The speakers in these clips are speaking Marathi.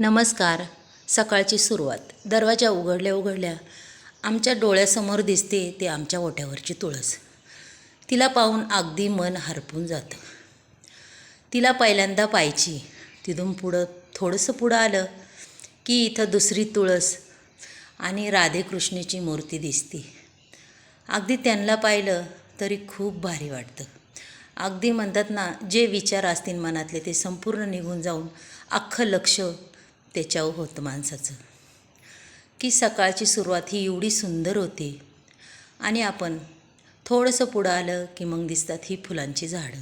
नमस्कार. सकाळची सुरुवात. दरवाजा उघडल्या उघडल्या आमच्या डोळ्यासमोर दिसते ते आमच्या ओठ्यावरची तुळस. तिला पाहून अगदी मन हरपून जातं. तिला पहिल्यांदा पाहायची. तिथून पुढं थोडंसं पुढं आलं की इथं दुसरी तुळस आणि राधेकृष्णाची मूर्ती दिसते. अगदी त्यांना पाहिलं तरी खूप भारी वाटतं. अगदी म्हणतात ना जे विचार असतील मनातले ते संपूर्ण निघून जाऊन अख्खं लक्ष त्याच्यावर होतं माणसाचं. की सकाळची सुरुवात ही एवढी सुंदर होती. आणि आपण थोडंसं पुढं आलं की मग दिसतात ही फुलांची झाडं.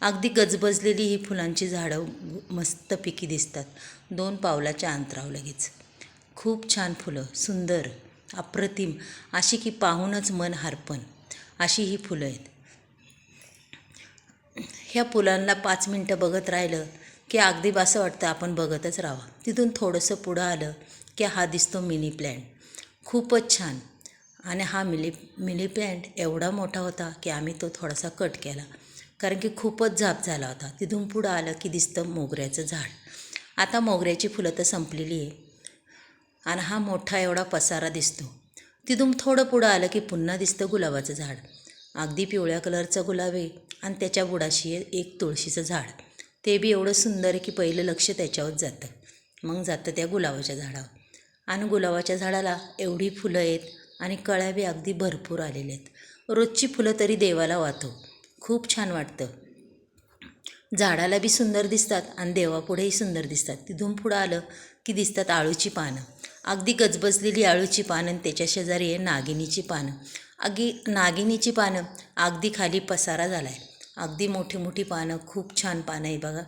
अगदी गजबजलेली ही फुलांची झाडं मस्तपैकी दिसतात. दोन पावलाच्या अंतरावर लगेच. खूप छान फुलं सुंदर अप्रतिम अशी की पाहूनच मन हरपण अशी ही फुलं आहेत. ह्या फुलांना पाच मिनटं बघत राहिलं की अगदी असं वाटतं आपण बघतच राहावं. तिथून थोडंसं पुढं आलं की हा दिसतो मिनी प्लॅन्ट खूपच छान. आणि हा मिली मिनी प्लॅन्ट एवढा मोठा होता की आम्ही तो थोडासा कट केला. कारण की खूपच झाप झाला होता. तिथून पुढं आलं की दिसतं मोगऱ्याचं झाड. आता मोगऱ्याची फुलं तर संपलेली आहे. आणि हा मोठा एवढा पसारा दिसतो. तिथून थोडं पुढं आलं की पुन्हा दिसतं गुलाबाचं झाड. अगदी पिवळ्या कलरचं गुलाब आहे आणि त्याच्या बुडाशी आहे एक तुळशीचं झाड. ते बी एवढं सुंदर आहे की पहिलं लक्ष त्याच्यावर जातं. मग जातं त्या गुलाबाच्या झाडावर. आणि गुलाबाच्या झाडाला एवढी फुलं आहेत आणि कळ्या बी अगदी भरपूर आलेल्या आहेत. रोजची फुलं तरी देवाला वाहतो. खूप छान वाटतं. झाडाला बी सुंदर दिसतात आणि देवापुढेही सुंदर दिसतात. तिथून पुढं आलं की दिसतात आळूची पानं. अगदी गजबजलेली आळूची पानं आणि त्याच्या शेजारी आहे नागिनीची पानं. अगदी नागिनीची पानं अगदी खाली पसारा झाला आहे अगदी मोठी मोठी पानं खूप छान पानं आहे बघा.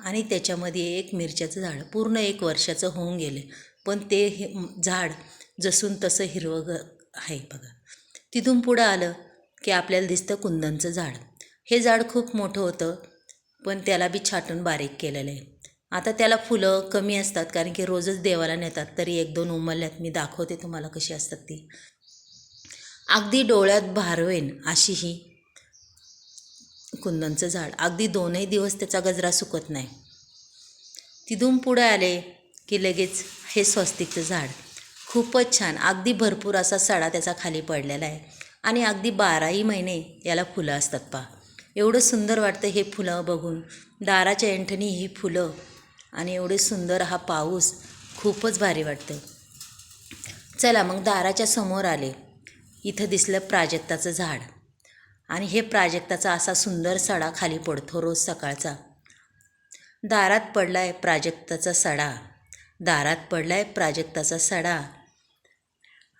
आणि त्याच्यामध्ये एक मिरच्याचं झाड पूर्ण एक वर्षाचं होऊन गेले. पण ते हे झाड जसून तसं हिरवं ग आहे बघा. तिथून पुढं आलं की आपल्याला दिसतं कुंदनचं झाड. हे झाड खूप मोठं होतं पण त्याला बी छाटून बारीक केलेलं आहे. आता त्याला फुलं कमी असतात कारण की रोजच देवाला नेतात तरी एक दोन उमरल्यात मी दाखवते तुम्हाला कशी असतात ती. अगदी डोळ्यात भारवेन अशी ही कुंदनचं झाड. अगदी दोनही दिवस त्याचा गजरा सुकत नाही. तिथून पुढे आले की लगेच हे स्वस्तिकचं झाड. खूपच छान. अगदी भरपूर असा सडा त्याचा खाली पडलेला आहे. आणि अगदी बाराही महिने याला फुलं असतात पा एवढं सुंदर वाटतं हे फुलं बघून. दाराच्या एंठणी ही फुलं आणि एवढे सुंदर हा पाऊस खूपच भारी वाटतं चला मग दाराच्या समोर आले. इथं दिसलं प्राजक्ताचं झाड. आणि हे प्राजक्ताचा असा सुंदर सडा खाली पडतो रोज सकाळचा. दारात पडलाय प्राजक्ताचा सडा. दारात पडलाय प्राजक्ताचा सडा.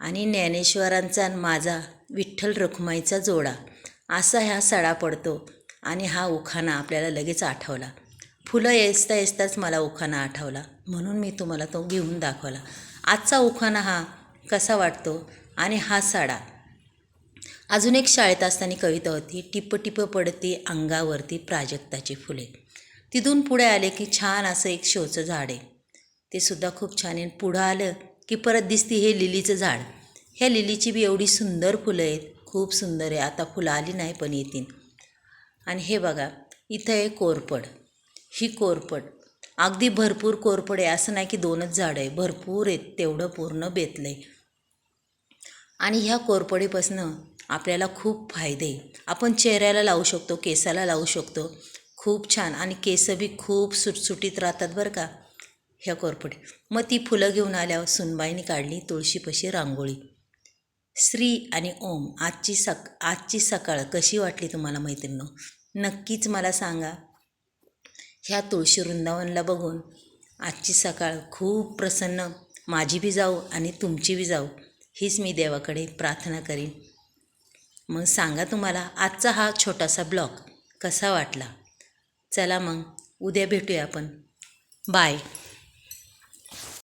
आणि ज्ञानेश्वरांचा माझा विठ्ठल रखुमाईचा जोडा. असा ह्या सडा पडतो आणि हा उखाणा आपल्याला लगेच आठवला. फुलं येसता येसताच मला उखाणा आठवला. म्हणून मी तुम्हाला तो घेऊन दाखवला. आजचा उखाणा हा कसा वाटतो? आणि हा सडा. अजून एक शाळेत असताना कविता होती टिप टिप पडती अंगावरती प्राजक्ताची फुले. तिथून पुढे आले की छान असं एक शोचं झाड आहे. ते सुद्धा खूप छान आहे. पुढं आलं की परत दिसती हे लिलीचं झाड. ह्या लिलीची बी एवढी सुंदर फुलं आहेत. खूप सुंदर आहे. आता फुलं आली नाही पण येतील. आणि हे बघा इथं आहे कोरपड. ही कोरपड. अगदी भरपूर कोरपड आहे. असं नाही की दोनच झाडं आहे. भरपूर आहेत. तेवढं पूर्ण बेतलं आहे आणि ह्या कोरपडीपासनं आपल्याला खूप फायदे. आपण चेहऱ्याला लावू शकतो केसाला लावू शकतो. खूप छान. आणि केस बी खूप सुटसुटीत राहतात बरं का. ह्या कोरपडी मग ती फुलं घेऊन आल्यावर सुनबाईने काढली तुळशीपाशी रांगोळी. श्री आणि ओम आजची सक आजची सकाळ कशी वाटली तुम्हाला मैत्रिणी नक्कीच मला सांगा. ह्या तुळशी वृंदावनला बघून आजची सकाळ खूप प्रसन्न. माझी बी जाऊ आणि तुमची बी जाऊ. हीच मी देवाकडे प्रार्थना करीन. मग सांगा तुम्हाला आजचा हा छोटासा ब्लॉग कसा वाटला? चला मग उद्या भेटूया आपण. बाय.